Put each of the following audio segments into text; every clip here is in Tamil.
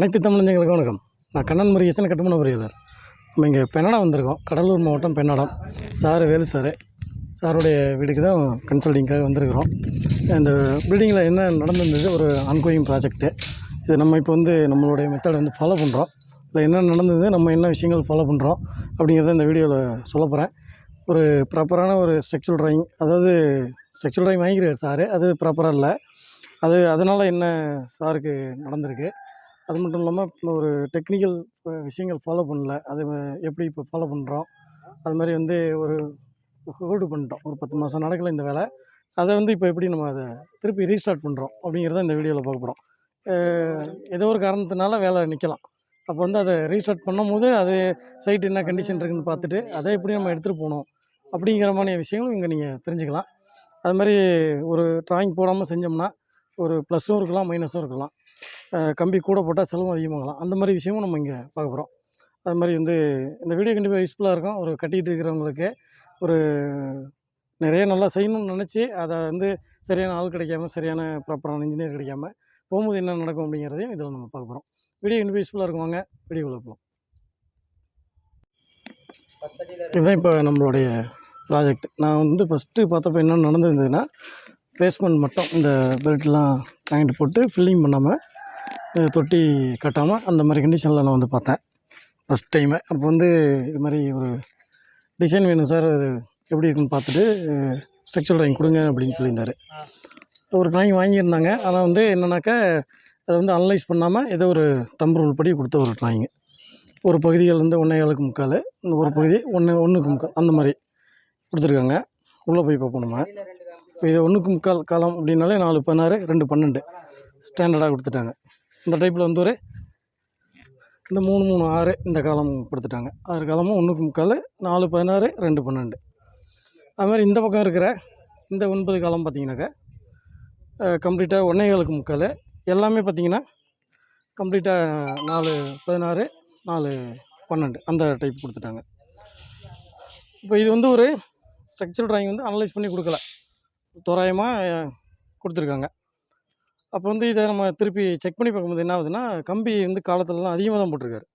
அனைத்து தமிழஞ்சங்களுக்கு வணக்கம். நான் கண்ணன் முருகேசன் கட்டுமான பொறியாளர் நம்ம இங்கே பெண்ணடம் வந்திருக்கோம். கடலூர் மாவட்டம் பெண்ணடம். Sir Velu sir. சாருடைய வீட்டுக்கு தான் கன்சல்டிங்காக வந்திருக்கிறோம். இந்த பில்டிங்கில் என்ன நடந்திருந்தது? ஒரு ஆன்கோயிங் ப்ராஜெக்ட்டு இது நம்ம இப்போ வந்து நம்மளுடைய மெத்தடை வந்து ஃபாலோ பண்ணுறோம் இல்லை என்ன நடந்தது? நம்ம என்ன விஷயங்கள் ஃபாலோ பண்ணுறோம் அப்படிங்கிறத இந்த வீடியோவில் சொல்ல போகிறேன் ஒரு ப்ராப்பரான ஒரு ஸ்ட்ரக்சரல் ட்ராயிங் அதாவது ஸ்ட்ரக்சரல் ட்ராயிங் வாங்கிக்கிறார் சார். அது ப்ராப்பராக இல்லை. அது அதனால் என்ன சாருக்கு நடந்திருக்கு? அது மட்டும் இல்லாமல் ஒரு டெக்னிக்கல் விஷயங்கள் ஃபாலோ பண்ணல. அது எப்படி இப்போ ஃபாலோ பண்ணுறோம் அது மாதிரி வந்து ஒரு ஹோல்டு பண்ணிட்டோம். ஒரு பத்து மாதம் நடக்கல இந்த வேலை. அதை வந்து இப்போ எப்படி நம்ம அதை திருப்பி ரீஸ்டார்ட் பண்ணுறோம் அப்படிங்கிறத இந்த வீடியோவில் பார்க்க போகிறோம் ஏதோ ஒரு காரணத்தினால வேலை நிற்கலாம் அப்போ வந்து அதை ரீஸ்டார்ட் பண்ணும்போது அது சைட் என்ன கண்டிஷன் இருக்குதுன்னு பார்த்துட்டு அதை எப்படி நம்ம எடுத்துகிட்டு போகணும்? அப்படிங்கிற மாதிரி விஷயங்களும் இங்கே நீங்கள் தெரிஞ்சுக்கலாம். அது மாதிரி ஒரு ட்ராயிங் போடாமல் செஞ்சோம்னா ஒரு ப்ளஸ்ஸும் இருக்கலாம் மைனஸும் இருக்கலாம். கம்பி கூட போட்டால் செலவும் அதிகமாகலாம். அந்த மாதிரி விஷயமும் நம்ம இங்கே பார்க்க போகிறோம் அது மாதிரி வந்து இந்த வீடியோ கண்டிப்பாக யூஸ்ஃபுல்லாக இருக்கும். ஒரு கட்டிகிட்டு இருக்கிறவங்களுக்கு ஒரு நிறைய நல்லா செய்யணும்னு நினச்சி அதை வந்து சரியான ஆள் கிடைக்காம சரியான ப்ராப்பரான இன்ஜினியர் கிடைக்காம போகும்போது என்ன நடக்கும் அப்படிங்கிறதையும் இதில் நம்ம பார்க்க போகிறோம் வீடியோ கண்டிப்பாக யூஸ்ஃபுல்லாக இருக்கும் வாங்க. வீடியோக்குள்ளே போகலாம் இதுதான் இப்போ நம்மளுடைய ப்ராஜெக்ட் நான் வந்து ஃபஸ்ட்டு பார்த்தப்ப என்ன நடந்திருந்ததுன்னா பேஸ்மெண்ட் மட்டும் இந்த பெல்ட்லாம் வாங்கிட்டு போட்டு ஃபில்லிங் பண்ணாமல் தொட்டி கட்டாமல் அந்த மாதிரி கண்டிஷனில் நான் வந்து பார்த்தேன். ஃபஸ்ட் டைமு அப்போ வந்து இது மாதிரி ஒரு டிசைன் வேணும் சார் அது எப்படி இருக்குன்னு பார்த்துட்டு ஸ்ட்ரக்சர் ட்ராயிங் கொடுங்க அப்படின்னு சொல்லியிருந்தாரு. ஒரு ட்ராயிங் வாங்கியிருந்தாங்க. ஆனால் வந்து என்னன்னாக்கா அதை வந்து அனலைஸ் பண்ணாமல் ஏதோ ஒரு தம்பு ரூல் படி கொடுத்த ஒரு ட்ராயிங்கு ஒரு பகுதிகள் வந்து ஒன்றே ஏழுக்கு முக்கால் ஒரு பகுதி ஒன்று ஒன்றுக்கு முக்கால் அந்த மாதிரி கொடுத்துருக்காங்க. உள்ளே போய் பார்ப்போம் நம்ம. இப்போ இது ஒன்றுக்கு முக்கால் காலம் அப்படின்னாலே நாலு பதினாறு ரெண்டு பன்னெண்டு. ஸ்டாண்டர்டாக கொடுத்துட்டாங்க. இந்த டைப்பில் வந்து ஒரு இந்த மூணு மூணு ஆறு இந்த காலம் கொடுத்துட்டாங்க. ஆறு காலமும் ஒன்றுக்கு முக்கால் நாலு பதினாறு ரெண்டு பன்னெண்டு. அதுமாதிரி இந்த பக்கம் இருக்கிற இந்த ஒன்பது காலம் பார்த்தீங்கன்னாக்கா கம்ப்ளீட்டாக ஒன்றே முக்கால். எல்லாமே பார்த்தீங்கன்னா கம்ப்ளீட்டாக நாலு பதினாறு நாலு பன்னெண்டு அந்த டைப் கொடுத்துட்டாங்க. இப்போ இது வந்து ஒரு ஸ்ட்ரக்சர் ட்ராயிங் வந்து அனலைஸ் பண்ணி கொடுக்கல. தோராயமாக கொடுத்துருக்காங்க. அப்போ வந்து இதை நம்ம திருப்பி செக் பண்ணி பார்க்கும்போது என்ன ஆகுதுன்னா கம்பி வந்து காலத்துலலாம் அதிகமாக தான் போட்டிருக்காரு.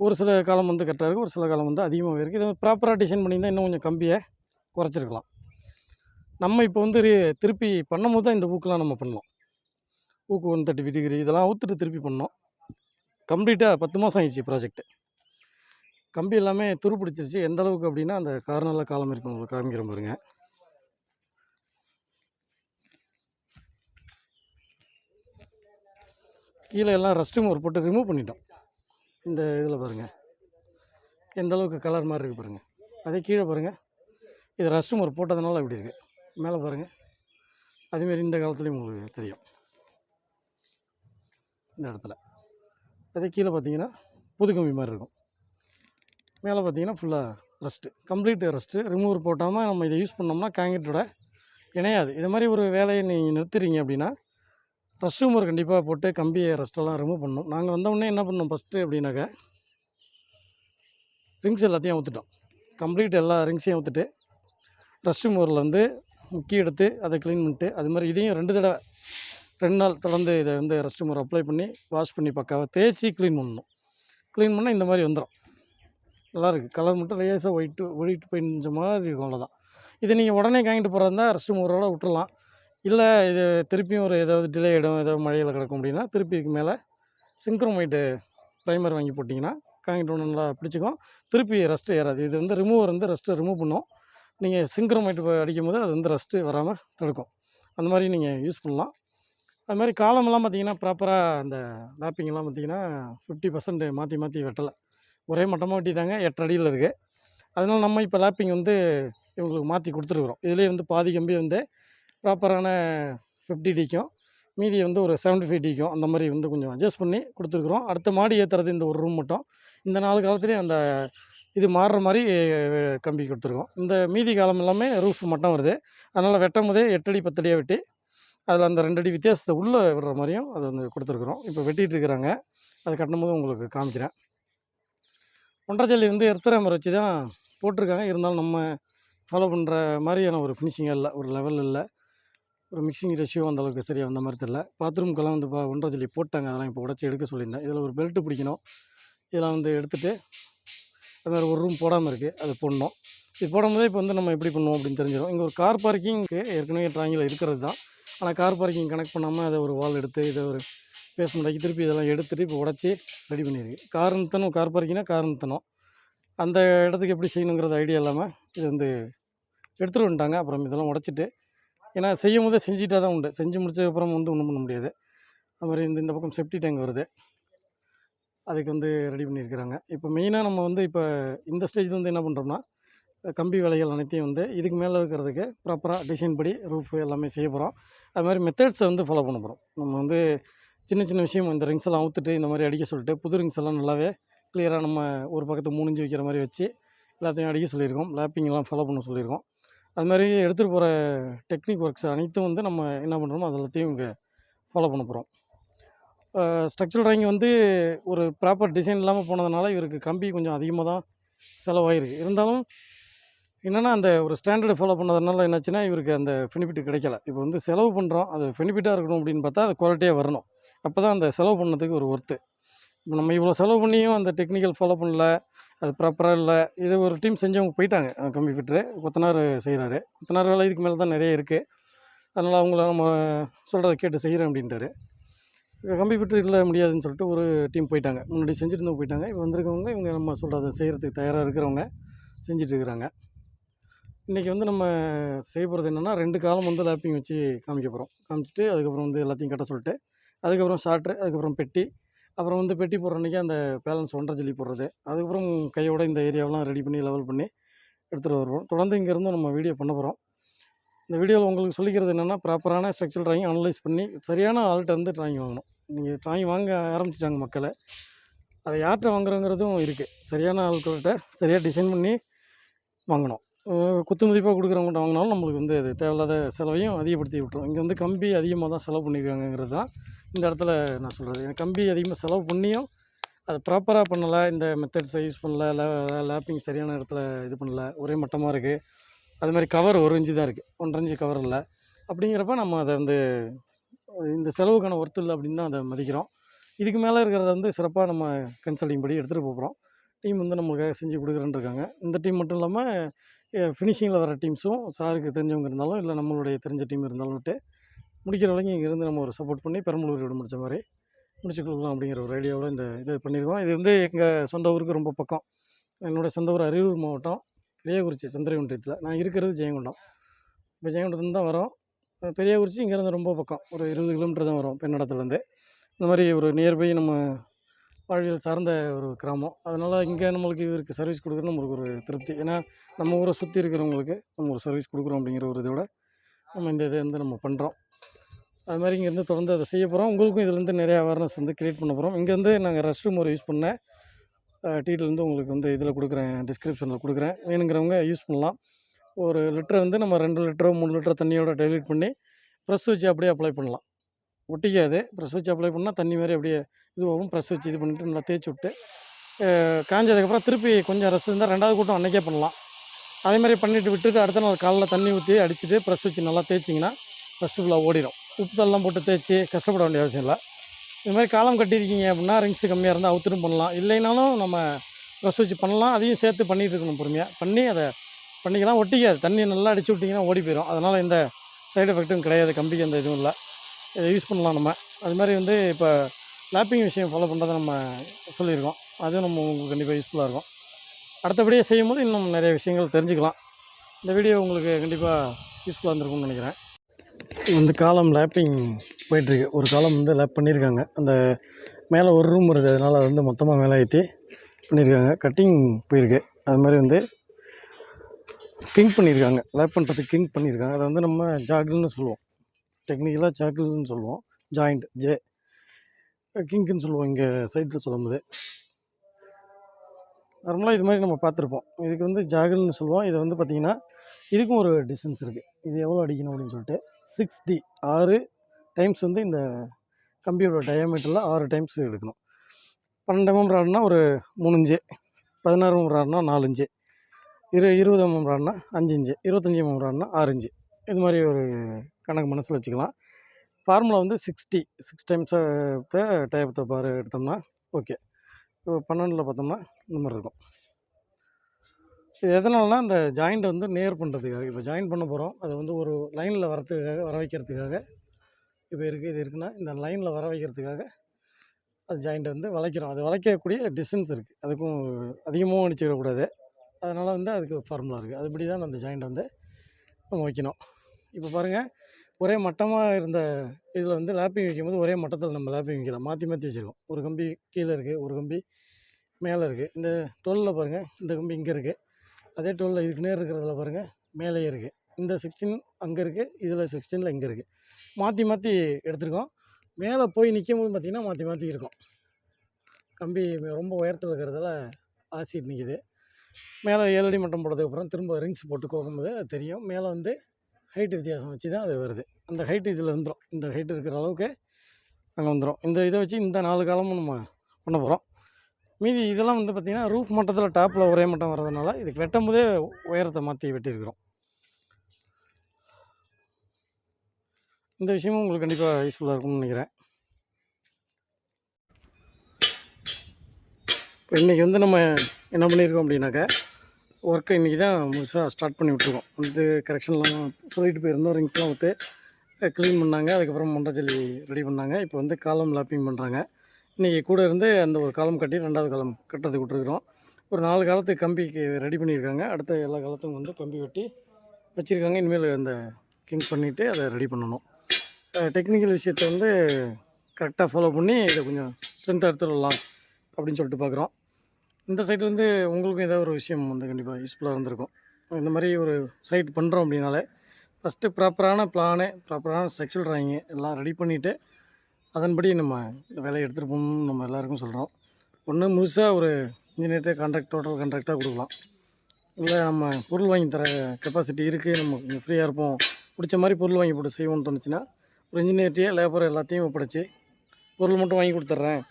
ஒரு சில காலம் வந்து கரெக்டாக இருக்குது ஒரு சில காலம் வந்து அதிகமாகவே இருக்குது இதை ப்ராப்பராக டிசைன் பண்ணியிருந்தால் இன்னும் கொஞ்சம் கம்பியை குறைச்சிருக்கலாம். நம்ம இப்போ வந்து திருப்பி பண்ணும்போது தான் இந்த ஊக்கெலாம் நம்ம பண்ணோம் ஊக்கு ஒன் தேர்ட்டி டிகிரி இதெல்லாம் ஊற்றுட்டு திருப்பி பண்ணோம் கம்ப்ளீட்டாக பத்து மாதம் ஆயிடுச்சு ப்ராஜெக்ட்டு கம்பி எல்லாமே துரு பிடிச்சிருச்சு எந்த அளவுக்கு அப்படின்னா அந்த கார்னரில் காலம் இருக்கு உங்களுக்கு காமிக்கிறேன் பாருங்க. கீழே எல்லாம் ரெஸ்ட்ரூம் ஒரு போட்டு ரிமூவ் பண்ணிட்டோம். இந்த இதில் பாருங்கள் எந்த அளவுக்கு கலர் மாதிரி இருக்குது பாருங்கள் அதே கீழே பாருங்கள் இது ரெஸ்ட்ரூம் ஒரு போட்டதுனால இப்படி இருக்குது மேலே பாருங்கள் அதேமாரி இந்த காலத்துலேயும் உங்களுக்கு தெரியும். இந்த இடத்துல. அதே கீழே பார்த்தீங்கன்னா புது கம்பி மாதிரி இருக்கும். மேலே பார்த்தீங்கன்னா ஃபுல்லாக ரெஸ்ட்டு கம்ப்ளீட் ரெஸ்ட்டு ரிமூவர் போட்டாமல் நம்ம இதை யூஸ் பண்ணோம்னா காங்கிரீட்டோட இணையாது. இது மாதிரி ஒரு வேலையை நீங்கள் நிறுத்துறீங்க அப்படின்னா ரஸ்ட் கண்டிப்பாக போட்டு கம்பியை ரெஸ்ட்டெல்லாம் ரிமூவ் பண்ணோம் நாங்கள் வந்த என்ன பண்ணோம்? ஃபஸ்ட்டு அப்படின்னாக்கா ரிங்ஸ் எல்லாத்தையும் ஊற்றுட்டோம் கம்ப்ளீட் எல்லா ரிங்ஸையும் ஊற்றுட்டு ரஸ்ட் வந்து முக்கிய எடுத்து அதை க்ளீன் பண்ணிட்டு அது மாதிரி இதையும் ரெண்டு தடவை ரெண்டு நாள் தொடர்ந்து இதை வந்து ரெஸ்ட் அப்ளை பண்ணி வாஷ் பண்ணி பக்காவாக தேய்ச்சி க்ளீன் பண்ணணும். க்ளீன் பண்ணால் இந்த மாதிரி வந்துடும் நல்லாயிருக்கு கலர் மட்டும் லேசாக ஒயிட்டு ஒயிட் பெயிண்ட் மாதிரி இருக்கும் அவ்வளோதான் இதை நீங்கள் உடனே வாங்கிட்டு போகிறதா இருந்தால் ரெஸ்ட் ரிமூவரோட விட்டுறலாம். இல்லை இது திருப்பியும் ஒரு ஏதாவது டிலே ஆகிடும் ஏதாவது மழையில் கிடக்கும் அப்படின்னா திருப்பி இதுக்கு மேலே சிங்க்ரோமைட்டு ப்ரைமர் வாங்கி போட்டிங்கன்னா காங்கிட்டு ஒன்று நல்லா பிடிச்சிக்கும். திருப்பி ரஸ்ட்டு ஏறாது. இது வந்து ரிமூவர் வந்து ரஸ்ட்டு ரிமூவ் பண்ணும். நீங்கள் சிங்க்ரோமைட்டு அடிக்கும் போது அது வந்து ரஸ்ட்டு வராமல் தடுக்கும். அந்த மாதிரி நீங்கள் யூஸ் பண்ணலாம். அது மாதிரி காலமெல்லாம் பார்த்தீங்கன்னா ப்ராப்பராக அந்த லாப்பிங்கெல்லாம் பார்த்தீங்கன்னா ஃபிஃப்டி பர்சன்ட் மாற்றி மாற்றி வெட்டலை. ஒரே மட்டமாக வெட்டிட்டாங்க எட்டு அடியில் இருக்குது அதனால் நம்ம இப்போ லேப்பிங் வந்து இவங்களுக்கு மாற்றி கொடுத்துருக்குறோம் இதுலேயே வந்து பாதி கம்பி வந்து ப்ராப்பரான ஃபிஃப்டி டிக்கும். மீதி வந்து ஒரு செவன்ட்டி ஃபைவ் டிக்கும். அந்த மாதிரி வந்து கொஞ்சம் அட்ஜஸ்ட் பண்ணி கொடுத்துருக்குறோம். அடுத்த மாடி ஏற்றுறது இந்த ஒரு ரூம் மட்டும். இந்த நாலு காலத்துலேயும் அந்த இது மாறுற மாதிரி கம்பி கொடுத்துருக்கோம். இந்த மீதி காலம் எல்லாமே ரூஃப் மட்டும் வருது. அதனால் வெட்டும் போதே எட்டடி பத்தடியாக வெட்டி அதில் அந்த ரெண்டடி வித்தியாசத்தை உள்ளே விடுற மாதிரியும் அதை வந்து கொடுத்துருக்குறோம். இப்போ வெட்டிகிட்டு இருக்கிறாங்க. அதை கட்டும் போது உங்களுக்கு காமிக்கிறேன். ஒன்றரை ஜல்லி வந்து எர்த்தராமர் வச்சு தான் போட்டிருக்காங்க. இருந்தாலும் நம்ம ஃபாலோ பண்ணுற மாதிரியான ஒரு ஃபினிஷிங்காக இல்லை. ஒரு லெவல் இல்லை. ஒரு மிக்சிங் ரேஷியோ அந்த அளவுக்கு சரியாக வந்த மாதிரி தெரில பாத்ரூம்க்கெல்லாம் வந்து இப்போ ஒன்றரை ஜல்லி போட்டாங்க. அதெல்லாம் இப்போ உடச்சி எடுக்க சொல்லியிருந்தேன். இதில் ஒரு பெல்ட்டு பிடிக்கணும். இதெல்லாம் வந்து எடுத்துகிட்டு அது மாதிரி ஒரு ரூம் போடாமல் இருக்குது அது போடணும். இது போடும்போதே இப்போ வந்து நம்ம எப்படி பண்ணுவோம் அப்படின்னு தெரிஞ்சிடும். இங்கே ஒரு கார் பார்க்கிங்க்கு ஏற்கனவே ட்ராயிங்கில் இருக்கிறது தான். ஆனால் கார் பார்க்கிங் கனெக்ட் பண்ணாமல் அதை ஒரு வால் எடுத்து இதை ஒரு பேஸ்மெண்டாக்கி திருப்பி இதெல்லாம் எடுத்துகிட்டு இப்போ உடச்சி ரெடி பண்ணியிருக்கு. கார் நிறுத்தணும். கார் பார்க்கிங்னா கார் நிறுத்தணும். அந்த இடத்துக்கு எப்படி செய்யணுங்கிறது ஐடியா இல்லாமல் இது வந்து எடுத்துகிட்டு வந்துட்டாங்க. அப்புறம் இதெல்லாம் உடச்சிட்டு ஏன்னா செய்யும் போதே செஞ்சுட்டா தான் உண்டு. செஞ்சு முடிச்சதுக்கப்புறம் வந்து ஒன்றும் பண்ண முடியாது. அது மாதிரி இந்த இந்த பக்கம் செப்டி டேங்க் வருது. அதுக்கு வந்து ரெடி பண்ணியிருக்கிறாங்க. இப்போ மெயினாக நம்ம வந்து இப்போ இந்த ஸ்டேஜில் வந்து என்ன பண்ணுறோம்னா கம்பி வேலைகள் அனைத்தையும் வந்து இதுக்கு மேலே இருக்கிறதுக்கு ப்ராப்பராக டிசைன் படி ரூஃப் எல்லாமே செய்ய போகிறோம் அது மாதிரி மெத்தட்ஸை வந்து ஃபாலோ பண்ண போகிறோம் நம்ம வந்து சின்ன சின்ன விஷயம் இந்த ரிங்ஸ் எல்லாம் ஊற்றுட்டு இந்த மாதிரி அடிக்க சொல்லிட்டு புது ரிங்ஸ் எல்லாம் நல்லாவே கிளியராக நம்ம ஒரு பக்கத்து மூணு வைக்கிற மாதிரி வச்சு எல்லாத்தையும் அடிக்க சொல்லியிருக்கோம். லேப்பிங் எல்லாம் ஃபாலோ பண்ண சொல்லியிருக்கோம். அது மாதிரி எடுத்துகிட்டு போகிற டெக்னிக் ஒர்க்ஸ் அனைத்தும் வந்து நம்ம என்ன பண்ணுறோமோ அது எல்லாத்தையும் இங்கே ஃபாலோ பண்ண போகிறோம் ஸ்ட்ரக்சரல் ட்ராயிங் வந்து ஒரு ப்ராப்பர் டிசைன் இல்லாமல் போனதுனால இவருக்கு கம்பி கொஞ்சம் அதிகமாக தான் செலவாயிருக்கு. இருந்தாலும் என்னென்னா அந்த ஒரு ஸ்டாண்டர்டு ஃபாலோ பண்ணதுனால என்னாச்சுன்னா இவருக்கு அந்த பெனிஃபிட் கிடைக்கல. இப்போ வந்து செலவு பண்ணுறோம் அது பெனிஃபிட்டாக இருக்கணும் அப்படின்னு பார்த்தா அது குவாலிட்டியாக வரணும். அப்போ தான் அந்த செலவு பண்ணதுக்கு ஒரு ஒர்த்து இப்போ நம்ம இவ்வளோ செலவு பண்ணியும் அந்த டெக்னிக்கல் ஃபாலோ பண்ணல. அது ப்ராப்பராக இல்லை. இது ஒரு டீம் செஞ்சவங்க போயிட்டாங்க. அஹ் கம்பி ஃபிட்ரு கொத்தனார் செய்கிறாரு கொத்தனார் வேலை இதுக்கு மேலே தான் நிறைய இருக்குது அதனால் அவங்கள நம்ம சொல்கிறத கேட்டு செய்கிறேன் அப்படின்ட்டாரு. கம்பி ஃபிட்ரு இல்லை முடியாதுன்னு சொல்லிட்டு ஒரு டீம் போயிட்டாங்க. முன்னாடி செஞ்சுட்டு போயிட்டாங்க. இப்போ வந்திருக்கவங்க இவங்க நம்ம சொல்கிறத செய்கிறதுக்கு தயாராக இருக்கிறவங்க செஞ்சுட்டு இருக்கிறாங்க. இன்றைக்கி வந்து நம்ம செய்ய போகிறது என்னென்னா ரெண்டு காலம் வந்து லேப்பிங் வச்சு காமிக்க போகிறோம் காமிச்சிட்டு அதுக்கப்புறம் வந்து எல்லாத்தையும் கட்ட சொல்லிட்டு அதுக்கப்புறம் ஷார்ட்ரு அதுக்கப்புறம் பெட்டி அப்புறம் வந்து பெட்டி போடுற அன்றைக்கி அந்த பேலன்ஸ் ஒன்றரை ஜல்லி போடுறது. அதுக்கப்புறம் கையோட இந்த ஏரியாவெலாம் ரெடி பண்ணி லெவல் பண்ணி எடுத்துகிட்டு வருவோம். தொடர்ந்து இங்கேருந்து நம்ம வீடியோ பண்ண போகிறோம் இந்த வீடியோவில் உங்களுக்கு சொல்லிக்கிறது என்னென்னா ப்ராப்பரான ஸ்ட்ரக்சர் ட்ராயிங் அனலைஸ் பண்ணி சரியான ஆள்கிட்ட இருந்து ட்ராயிங் வாங்கணும். நீங்கள் ட்ராயிங் வாங்க ஆரம்பிச்சிட்டாங்க மக்களை. அதை யார்கிட்ட வாங்குறோங்கிறதும் இருக்குது சரியான ஆட்கள்கிட்ட சரியாக டிசைன் பண்ணி வாங்கணும். குத்துமதிப்பாக குத்து மதிப்பாக கொடுக்குறவங்கள்ட்ட வாங்கினாலும் நம்மளுக்கு வந்து அது தேவையில்லாத செலவையும் அதிகப்படுத்தி விட்டுரும். இங்கே வந்து கம்பி அதிகமாக தான் செலவு பண்ணியிருக்காங்கிறது தான் இந்த இடத்துல நான் சொல்கிறது எனக்கு கம்பி அதிகமாக செலவு பண்ணியும் அதை ப்ராப்பராக பண்ணலை இந்த மெத்தட்ஸை யூஸ் பண்ணல லேப்பிங் சரியான இடத்துல இது பண்ணல ஒரே மட்டமாக இருக்குது அது மாதிரி கவர் ஒரு இன்ச்சு தான் இருக்குது ஒன்றரை இன்ச்சு கவர் இல்லை. அப்படிங்கிறப்ப நம்ம அதை வந்து இந்த செலவுக்கான ஒர்த்து இல்லை அப்படின்னு தான் அதை மதிக்கிறோம். இதுக்கு மேலே இருக்கிறத வந்து சிறப்பாக நம்ம கன்சல்டிங் படி எடுத்துகிட்டு போகிறோம் டீம் வந்து நம்மளுக்காக செஞ்சு கொடுக்குறேன்னு இருக்காங்க. இந்த டீம் மட்டும் இல்லாமல் ஃபினிஷிங்கில் வர டீம்ஸும் சாருக்கு தெரிஞ்சவங்க இருந்தாலும் இல்லை நம்மளுடைய தெரிஞ்ச டீம் இருந்தாலும் விட்டு முடிக்கிற வரைக்கும் இங்கேருந்து நம்ம ஒரு சப்போர்ட் பண்ணி பெரம்பலூர் வீடு முடிச்ச மாதிரி முடிச்சு கொடுக்கலாம் அப்படிங்கிற ஒரு ஐடியாவில் இந்த இது பண்ணியிருக்கோம் இது வந்து எங்கள் சொந்த ஊருக்கு ரொம்ப பக்கம். என்னோடய சொந்த ஊர் அரியலூர் மாவட்டம் பெரியகுறிச்சி சந்திரகுண்டத்தில் நான் இருக்கிறது ஜெயங்கொண்டம். இப்போ ஜெயங்கொண்டத்துலேருந்து தான் வரோம். பெரியகுறிச்சி இங்கேருந்து ரொம்ப பக்கம். ஒரு இருபது கிலோமீட்டர் தான் வரும் பெண்ணடத்துலேருந்து இந்த மாதிரி ஒரு நியர்பை நம்ம வாழ்வியல் சார்ந்த ஒரு கிராமம். அதனால் இங்கே நம்மளுக்கு இவருக்கு சர்வீஸ் கொடுக்குறது நம்மளுக்கு ஒரு திருப்தி. ஏன்னா நம்ம ஊரை சுற்றி இருக்கிறவங்களுக்கு நம்ம ஒரு சர்வீஸ் கொடுக்குறோம் அப்படிங்கிற ஒரு இதோட நம்ம இந்த இதை வந்து நம்ம பண்ணுறோம் அது மாதிரி இங்கேருந்து தொடர்ந்து அதை செய்ய போகிறோம் உங்களுக்கும் இதுலேருந்து நிறைய அவேர்னஸ் வந்து க்ரியேட் பண்ண போகிறோம் இங்கேருந்து நாங்கள் ரெஸ்ட் ரூம் ஒரு யூஸ் பண்ணேன் டீட்டிலேருந்து உங்களுக்கு வந்து இதில் கொடுக்குறேன் டிஸ்கிரிப்ஷனில் கொடுக்குறேன். வேணுங்கிறவங்க யூஸ் பண்ணலாம். ஒரு லிட்டரை வந்து நம்ம ரெண்டு லிட்டரோ மூணு லிட்டர் தண்ணியோட டைல்யூட் பண்ணி ப்ரெஸ் வச்சு அப்படியே அப்ளை பண்ணலாம். ஒட்டிக்காது. ப்ரெஸ் வச்சு அப்ளை பண்ணால் தண்ணி மாதிரி அப்படியே இதுவாகும் ப்ரெஸ் வச்சு இது பண்ணிட்டு நல்லா தேய்ச்சி விட்டு காஞ்சதுக்கப்புறம் திருப்பி கொஞ்சம் ரெஸ்ட் இருந்தால் ரெண்டாவது கூட்டம் அன்றைக்கே பண்ணலாம். அதே மாதிரி பண்ணிவிட்டு விட்டுட்டு அடுத்த நாள் காலைல தண்ணி ஊற்றி அடிச்சுட்டு ப்ரெஸ் வச்சு நல்லா தேய்ச்சிங்கன்னா ஃபஸ்ட்டு ஃபுல்லாக ஓடிடும் உப்பு தல்லாம் போட்டு தேய்ச்சி கஷ்டப்பட வேண்டிய அவசியம் இல்லை. இது மாதிரி காலம் கட்டியிருக்கீங்க அப்படின்னா ரிங்ஸ் கம்மியாக இருந்தால் அவுத்துட்டும் பண்ணலாம். இல்லைனாலும் நம்ம ப்ரெஸ் வச்சு பண்ணலாம். அதையும் சேர்த்து பண்ணிகிட்டு இருக்கணும் பொறுமையாக பண்ணி அதை பண்ணிக்கலாம். ஒட்டிக்காது. தண்ணி நல்லா அடிச்சு விட்டிங்கன்னா ஓடி போயிடும் அதனால் எந்த சைடு எஃபெக்ட்டும் கிடையாது. கம்பிக்கு எந்த இதுவும் இல்லை. யூஸ் பண்ணலாம் நம்ம. அது மாதிரி வந்து இப்போ லேப்பிங் விஷயம் ஃபாலோ பண்ணுறதை நம்ம சொல்லியிருக்கோம். அதுவும் நம்ம உங்களுக்கு கண்டிப்பாக யூஸ்ஃபுல்லாக இருக்கும். அடுத்தபடியாக செய்யும்போது இன்னும் நிறைய விஷயங்கள் தெரிஞ்சுக்கலாம். இந்த வீடியோ உங்களுக்கு கண்டிப்பாக யூஸ்ஃபுல்லாக இருந்திருக்கும்னு நினைக்கிறேன். இந்த காலம் லேப்பிங் போயிட்டுருக்கு. ஒரு காலம் வந்து லேப் பண்ணியிருக்காங்க. அந்த மேலே ஒரு ரூம் இருக்குது அதனால் அது வந்து மொத்தமாக மேலே ஏற்றி பண்ணியிருக்காங்க. கட்டிங் போயிருக்கு. அது மாதிரி வந்து கிங் பண்ணியிருக்காங்க. லேப் பண்ணுறதுக்கு கிங் பண்ணியிருக்காங்க. அதை வந்து நம்ம ஜாகிள்னு சொல்லுவோம். டெக்னிக்கலாக ஜாக்கிள்னு சொல்லுவோம். ஜாயிண்ட் ஜே கிங்க்குன்னு சொல்லுவோம் இங்கே சைட்டில் சொல்லும்போது. நார்மலாக இது மாதிரி நம்ம பார்த்துருப்போம். இதுக்கு வந்து ஜாகிள்னு சொல்லுவோம். இது வந்து பார்த்திங்கன்னா இதுக்கும் ஒரு டிஸ்டன்ஸ் இருக்குது இது எவ்வளோ அடிக்கணும் அப்படின்னு சொல்லிட்டு சிக்ஸ் டி ஆறு டைம்ஸ் வந்து இந்த கம்பியோட டயாமீட்டரில் ஆறு டைம்ஸ் எடுக்கணும். பன்னெண்டு எம்எம் ராடுனா ஒரு மூணு இஞ்சு பதினாறு எம்எம் ராடுனா நாலு இஞ்சு இரு இருபது எம்எம் ராடுனா அஞ்சு இஞ்சு இருபத்தஞ்சி எம்எம் ராடுனா ஆறு இஞ்சு இது மாதிரி ஒரு கணக்கு மனசில் வச்சுக்கலாம். ஃபார்முலா வந்து சிக்ஸ்டி சிக்ஸ் டைம்ஸை டேப் பார் எடுத்தோம்னா ஓகே. இப்போ பன்னெண்டில் பார்த்தோம்னா இந்த மாதிரி இருக்கும். இது எதனாலனா இந்த ஜாயிண்ட் வந்து நேர் பண்ணுறதுக்காக இப்போ ஜாயின் பண்ண போகிறோம் அதை வந்து ஒரு லைனில் வரத்துக்காக வர வைக்கிறதுக்காக இப்போ இருக்குது இது இருக்குன்னா இந்த லைனில் வர வைக்கிறதுக்காக அது ஜாயிண்ட்டை வந்து வளைக்கிறோம். அது வளைக்கக்கூடிய டிஸ்டன்ஸ் இருக்குது அதுக்கும் அதிகமாகவும் அடிச்சிடக்கூடாது அதனால் வந்து அதுக்கு ஃபார்முலா இருக்குது அதுபடி தான் அந்த ஜாயிண்ட் வந்து நம்ம வைக்கணும். இப்போ பாருங்கள் ஒரே மட்டமாக இருந்த இதில் வந்து லேப்பிங் வைக்கும்போது ஒரே மட்டத்தில் நம்ம லேப்பிங் வைக்கலாம் மாற்றி மாற்றி வச்சுருக்கோம் ஒரு கம்பி கீழே இருக்குது ஒரு கம்பி மேலே இருக்குது இந்த டுவெலில் பாருங்கள் இந்த கம்பி இங்கே இருக்குது அதே டுவெலில் இதுக்கு நேர் இருக்கிறதுல பாருங்கள் மேலேயே இருக்குது இந்த சிக்ஸ்டீன் அங்கே இருக்குது இதில் சிக்ஸ்டீனில் இங்கே இருக்குது மாற்றி மாற்றி எடுத்துருக்கோம். மேலே போய் நிற்கும் போது பார்த்திங்கன்னா மாற்றி மாற்றி இருக்கும். கம்பி ரொம்ப உயரத்தில் இருக்கிறதால ஆசிட் நிற்கிது மேலே ஏழடி மட்டம் போட்டதுக்கப்புறம் திரும்ப ரிங்ஸ் போட்டு கோக்கும்போது அது தெரியும். மேலே வந்து ஹைட்டு வித்தியாசம் வச்சு தான் அது வருது. அந்த ஹைட்டு இதில் வந்துடும் இந்த ஹைட் இருக்கிற அளவுக்கு அங்கே வந்துடும் இந்த இதை வச்சு இந்த நாலு காலமும் நம்ம பண்ண போகிறோம் மீதி இதெல்லாம் வந்து பார்த்திங்கன்னா ரூஃப் மட்டத்தில் டாப்பில் ஒரே மட்டம் வர்றதுனால இதுக்கு வெட்டும் போதே உயரத்தை மாற்றி வெட்டியிருக்கிறோம் இந்த விஷயமும் உங்களுக்கு கண்டிப்பாக யூஸ்ஃபுல்லாக இருக்கும்னு நினைக்கிறேன். இப்போ இன்றைக்கி வந்து நம்ம என்ன பண்ணியிருக்கோம் அப்படின்னாக்கா ஒர்க்கை இன்றைக்கி தான் முழுசாக ஸ்டார்ட் பண்ணி விட்ருக்கோம் வந்து கரெக்ஷன்லாம் சொல்லிட்டு போயிருந்தோம். ரிங்ஸ்லாம் விட்டு க்ளீன் பண்ணாங்க. அதுக்கப்புறம் மண்டச்சல்லி ரெடி பண்ணாங்க. இப்போ வந்து காலம் லாப்பிங் பண்ணுறாங்க இன்றைக்கி கூட இருந்து அந்த ஒரு காலம் கட்டி ரெண்டாவது காலம் கட்டுறதுக்கு விட்ருக்குறோம் ஒரு நாலு காலத்துக்கு கம்பிக்கு ரெடி பண்ணியிருக்காங்க. அடுத்த எல்லா காலத்துக்கும் வந்து கம்பி வெட்டி வச்சுருக்காங்க. இனிமேல் அந்த கிங் பண்ணிவிட்டு அதை ரெடி பண்ணணும். டெக்னிக்கல் விஷயத்தை வந்து கரெக்டாக ஃபாலோ பண்ணி இதை கொஞ்சம் ஸ்ட்ரென்த் எடுத்துடலாம் அப்படின்னு சொல்லிட்டு பார்க்குறோம் இந்த சைட்லேருந்து உங்களுக்கும் ஏதாவது ஒரு விஷயம் வந்து கண்டிப்பாக யூஸ்ஃபுல்லாக இருந்திருக்கும். இந்த மாதிரி ஒரு சைட் பண்ணுறோம் அப்படின்னாலே ஃபஸ்ட்டு ப்ராப்பரான பிளானு ப்ராப்பரான செக்ஷுவல் ட்ராயிங்கு எல்லாம் ரெடி பண்ணிவிட்டு அதன்படி நம்ம வேலையை எடுத்துகிட்டு போகணும்னு நம்ம எல்லாருக்கும் சொல்கிறோம் ஒன்று முழுசாக ஒரு இன்ஜினியர்கிட்ட கான்ட்ராக்ட் டோட்டல் கான்ட்ராக்டாக கொடுக்கலாம். இல்லை நம்ம பொருள் வாங்கி தர கெப்பாசிட்டி இருக்குது நம்ம கொஞ்சம் ஃப்ரீயாக இருப்போம். பிடிச்ச மாதிரி பொருள் வாங்கி போட்டு செய்வோம்னு தோணுச்சுன்னா ஒரு இன்ஜினியர்கிட்டயே லேபர் எல்லாத்தையும் ஒப்படைச்சி பொருள் மட்டும் வாங்கி கொடுத்துட்றேன்.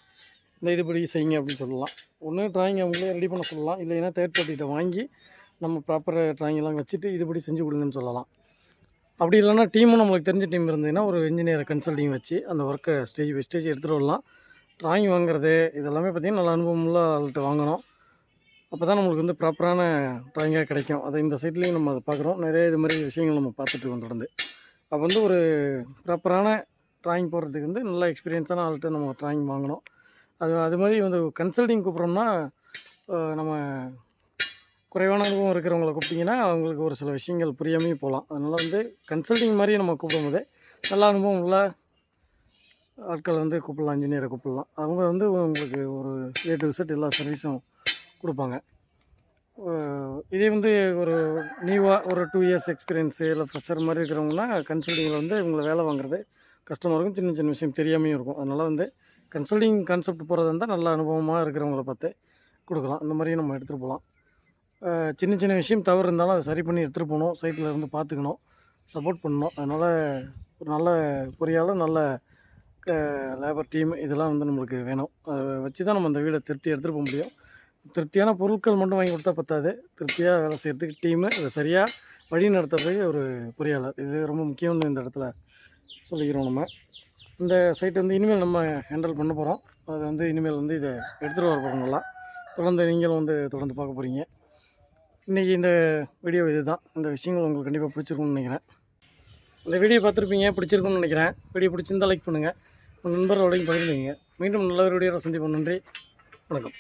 இந்த இதுபடி செய்யுங்க அப்படின்னு சொல்லலாம். ஒன்று ட்ராயிங் அவங்களே ரெடி பண்ண சொல்லலாம். இல்லைன்னா தேர்ட் பார்ட்டிகிட்ட வாங்கி நம்ம ப்ராப்பர் ட்ராயிங்லாம் வச்சுட்டு இதுபடி செஞ்சு கொடுங்கன்னு சொல்லலாம். அப்படி இல்லைனா டீமும் நம்மளுக்கு தெரிஞ்ச டீம் இருந்ததுன்னா ஒரு இன்ஜினியரை கன்சல்டிங் வச்சு அந்த ஒர்க்கை ஸ்டேஜ் பை ஸ்டேஜ் எடுத்துகிட்டு வரலாம். ட்ராயிங் வாங்குறது இதெல்லாமே பார்த்திங்கன்னா நல்ல அனுபவமுள்ள ஆள்கிட்ட வாங்கணும். அப்போ தான் நம்மளுக்கு வந்து ப்ராப்பரான ட்ராயிங்காக கிடைக்கும். அதை இந்த சைட்லேயும் நம்ம அதை பார்க்குறோம். நிறைய இது மாதிரி விஷயங்கள் நம்ம பார்த்துட்டு தொடர்ந்து. அப்போ வந்து ஒரு ப்ராப்பரான ட்ராயிங் போடுறதுக்கு வந்து நல்ல எக்ஸ்பீரியன்ஸான ஆள்கிட்ட நம்ம ட்ராயிங் வாங்கணும். அது அது மாதிரி வந்து கன்சல்டிங் கூப்பிட்றோம்னா நம்ம குறைவான அனுபவம் இருக்கிறவங்கள கூப்பிட்டிங்கன்னா அவங்களுக்கு ஒரு சில விஷயங்கள் புரியாமையும் போகலாம். அதனால் வந்து கன்சல்டிங் மாதிரி நம்ம கூப்பிடும்போது நல்ல அனுபவம் உள்ள ஆட்கள் வந்து கூப்பிடலாம் இன்ஜினியரை கூப்பிடலாம். அவங்க வந்து உங்களுக்கு ஒரு ஏ டு செட் எல்லா சர்வீஸும் கொடுப்பாங்க. இதே வந்து ஒரு நியூவாக ஒரு டூ இயர்ஸ் எக்ஸ்பீரியன்ஸு இல்லை ஃப்ரெஷர் மாதிரி இருக்கிறவங்கன்னா கன்சல்டிங்கில் வந்து இவங்களை வேலை வாங்குறது கஷ்டமாக இருக்கும். சின்ன சின்ன விஷயம் தெரியாமையும் இருக்கும். அதனால் வந்து கன்சல்டிங் கான்செப்ட் போகிறது இருந்தால் நல்ல அனுபவமாக இருக்கிறவங்கள பார்த்து கொடுக்கலாம். இந்த மாதிரியும் நம்ம எடுத்துகிட்டு போகலாம். சின்ன சின்ன விஷயம் தவறு இருந்தாலும் அதை சரி பண்ணி எடுத்துகிட்டு போகணும். சைட்டில் இருந்து பார்த்துக்கணும். சப்போர்ட் பண்ணணும். அதனால் ஒரு நல்ல பொறியாளர் நல்ல லேபர் டீம் இதெல்லாம் வந்து நம்மளுக்கு வேணும். அதை வச்சு தான் நம்ம அந்த வீடை திருப்தி எடுத்துகிட்டு போக முடியும். திருப்தியான பொருட்கள் மட்டும் வாங்கி கொடுத்தா பத்தாது. திருப்தியாக வேலை செய்கிறதுக்கு டீமு இதை சரியாக வழி நடத்துறதுக்கு ஒரு பொறியாளர். இது ரொம்ப முக்கியம்னு இந்த இடத்துல சொல்லிக்கிறோம் நம்ம. இந்த சைட் வந்து இனிமேல் நம்ம ஹேண்டில் பண்ண போகிறோம் அது வந்து இனிமேல் வந்து இதை எடுத்துகிட்டு வர போகிறோம் நல்லா. தொடர்ந்து நீங்களும் வந்து தொடர்ந்து பார்க்க போகிறீங்க இன்றைக்கி இந்த வீடியோ இது தான் இந்த விஷயங்கள் உங்களுக்கு கண்டிப்பாக பிடிச்சிருக்கும்னு நினைக்கிறேன். இந்த வீடியோ பார்த்துருப்பீங்க பிடிச்சிருக்கும்னு நினைக்கிறேன். வீடியோ பிடிச்சிருந்தால் லைக் பண்ணுங்கள் உங்கள் நண்பர்களோடையும் பகிர்ந்துங்க மீண்டும் நல்ல ஒரு வீடியோவில் சந்திப்போம். நன்றி. வணக்கம்.